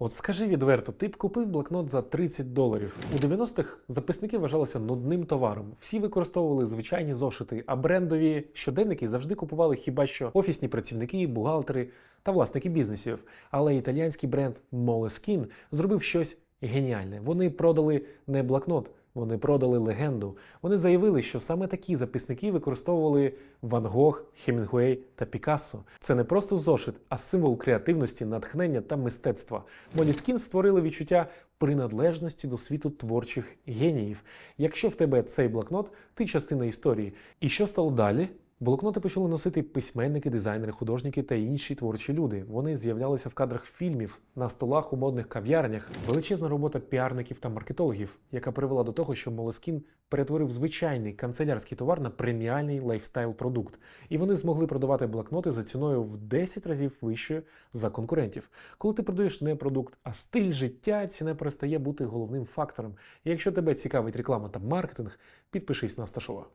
От скажи відверто, ти б купив блокнот за 30 доларів. У 90-х записники вважалися нудним товаром. Всі використовували звичайні зошити, а брендові щоденники завжди купували хіба що офісні працівники, бухгалтери та власники бізнесів. Але італіянський бренд Moleskine зробив щось геніальне. Вони продали не блокнот. Вони продали легенду. Вони заявили, що саме такі записники використовували Ван Гог, Хемінгуей та Пікассо. Це не просто зошит, а символ креативності, натхнення та мистецтва. Моліскін створили відчуття приналежності до світу творчих геніїв. Якщо в тебе цей блокнот, ти частина історії. І що стало далі? Блокноти почали носити письменники, дизайнери, художники та інші творчі люди. Вони з'являлися в кадрах фільмів, на столах у модних кав'ярнях. Величезна робота піарників та маркетологів, яка привела до того, що Молескін перетворив звичайний канцелярський товар на преміальний лайфстайл-продукт. І вони змогли продавати блокноти за ціною в 10 разів вищою за конкурентів. Коли ти продаєш не продукт, а стиль життя, ціна перестає бути головним фактором. І якщо тебе цікавить реклама та маркетинг, підпишись на Сташова.